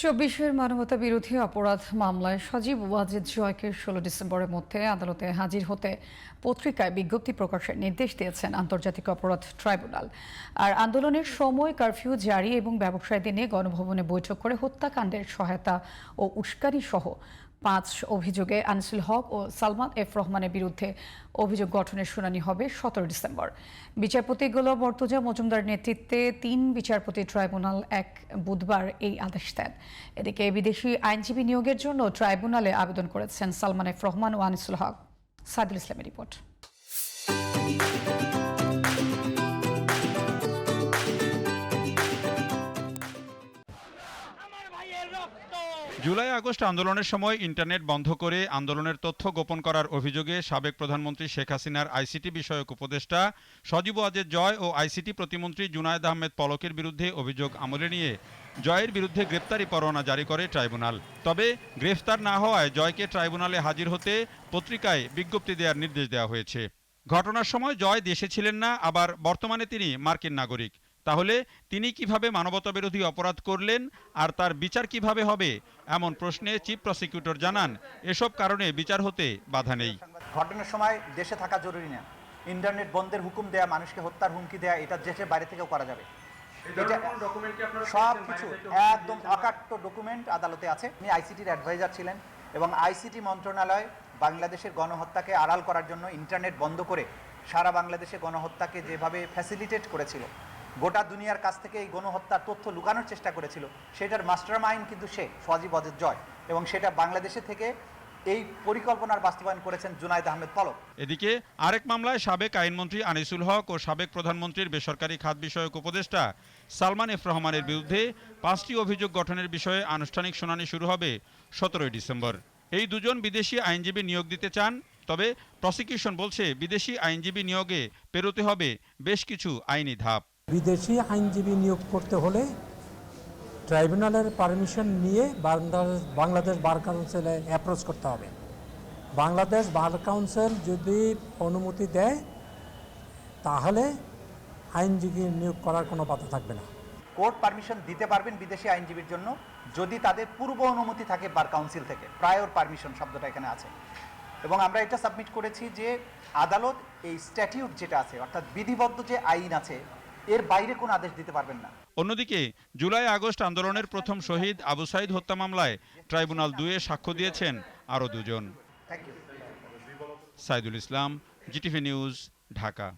চব্বিশের মানবতা বিরোধী অপরাধ মামলায় সজীব ওয়াজেদ জয়কে ষোলো ডিসেম্বরের মধ্যে আদালতে হাজির হতে পত্রিকায় বিজ্ঞপ্তি প্রকাশের নির্দেশ দিয়েছেন আন্তর্জাতিক অপরাধ ট্রাইব্যুনাল। আর আন্দোলনের সময় কারফিউ জারি এবং ব্যবসায়ীদের নিয়ে গণভবনে বৈঠক করে হত্যাকাণ্ডের সহায়তা ও উস্কানি সহ পাঁচ অভিযোগে আনিসুল হক ও সালমান এফ রহমানের বিরুদ্ধে অভিযোগ গঠনের শুনানি হবে সতেরো ডিসেম্বর। বিচারপতি গোলাম মর্তুজা মজুমদার নেতৃত্বে তিন বিচারপতি ট্রাইব্যুনাল এক বুধবার এই আদেশ দেন। এদিকে বিদেশি আইনজীবী নিয়োগের জন্য ট্রাইব্যুনালে আবেদন করেছেন সালমান এফ রহমান ও আনিসুল হক। সাদুল ইসলামের রিপোর্ট। জুলাই আগস্ট আন্দোলনের সময় ইন্টারনেট বন্ধ করে আন্দোলনের তথ্য গোপন করার অভিযোগে সাবেক প্রধানমন্ত্রী শেখ হাসিনার আইসিটি বিষয়ক উপদেষ্টা সজীব ওয়াজেদ জয় ও আইসিটি প্রতিমন্ত্রী জুনায়েদ আহমেদ পলকের বিরুদ্ধে অভিযোগ আমলে নিয়ে জয়ের বিরুদ্ধে গ্রেপ্তারি পরোয়ানা জারি করে ট্রাইব্যুনাল। তবে গ্রেফতার না হওয়ায় জয়কে ট্রাইব্যুনালে হাজির হতে পত্রিকায় বিজ্ঞপ্তি দেওয়ার নির্দেশ দেওয়া হয়েছে। ঘটনার সময় জয় দেশে ছিলেন না, আবার বর্তমানে তিনি মার্কিন নাগরিক। তাহলে তিনি কীভাবে মানবতাবিরোধী অপরাধ করলেন আর তার বিচার কীভাবে হবে এমন প্রশ্নে চিফ প্রসিকিউটর জানান এসব কারণে বিচার হতে বাধা নেই। ঘটনার সময় দেশে থাকা জরুরি না। ইন্টারনেট বন্ধের হুকুম দেয়া মানুষকে হত্যার হুমকি দেয়া এটা দেশের বাইরে থেকেও করা যাবে। এটা সব কিছু একদম অকাট্য ডকুমেন্ট আদালতে আছে। তিনি আইসিটির অ্যাডভাইজার ছিলেন এবং আইসিটি মন্ত্রণালয় বাংলাদেশের গণহত্যাকে আড়াল করার জন্য ইন্টারনেট বন্ধ করে সারা বাংলাদেশে গণহত্যাকে যেভাবে ফ্যাসিলিটেট করেছিল গোটা দুনিয়ার কাছ থেকে এই গণহত্যার তথ্য লুকানোর চেষ্টা করেছিল। সেটার মাস্টার মাইন্ড কিন্তু সে সজীব অজের জয়। এবং সেটা বাংলাদেশে থেকে এই পরিকল্পনার বাস্তবায়ন করেছেন জুনাইদ আহমেদ পলক। এদিকে আরেক মামলায় সাবেক আইনমন্ত্রী আনিসুল হক ও সাবেক প্রধানমন্ত্রীর বেসরকারি খাত বিষয়ক উপদেষ্টা সালমান এফ রহমানের বিরুদ্ধে পাঁচটি অভিযোগ গঠনের বিষয়ে আনুষ্ঠানিক শুনানি শুরু হবে সতেরোই ডিসেম্বর। এই দুজন বিদেশি আইনজীবী নিয়োগ দিতে চান, তবে প্রসিকিউশন বলছে বিদেশি আইনজীবী নিয়োগে পেরোতে হবে বেশ কিছু আইনি ধাপ। বিদেশি আইনজীবী নিয়োগ করতে হলে ট্রাইব্যুনালের পারমিশন নিয়ে বাংলাদেশ বার কাউন্সিলে অ্যাপ্রোচ করতে হবে। বাংলাদেশ বার কাউন্সিল যদি অনুমতি দেয়, তাহলে আইনজীবী নিয়োগ করার কোনো বাধা থাকবে না। কোর্ট পারমিশন দিতে পারবেন বিদেশি আইনজীবীর জন্য যদি তাদের পূর্ব অনুমতি থাকে বার কাউন্সিল থেকে, প্রায়র পারমিশন শব্দটা এখানে আছে। এবং আমরা এটা সাবমিট করেছি যে আদালত এই স্ট্যাটিউট যেটা আছে, অর্থাৎ বিধিবদ্ধ যে আইন আছে এর বাইরে কোনো আদেশ দিতে পারবেন না। অন্যদিকে জুলাই আগস্ট আন্দোলনের প্রথম শহীদ আবু সাইদ হত্যা মামলায় ট্রাইব্যুনাল দুয়ে সাক্ষ্য দিয়েছেন আরও দুজন। Saidul Islam GTV news Dhaka.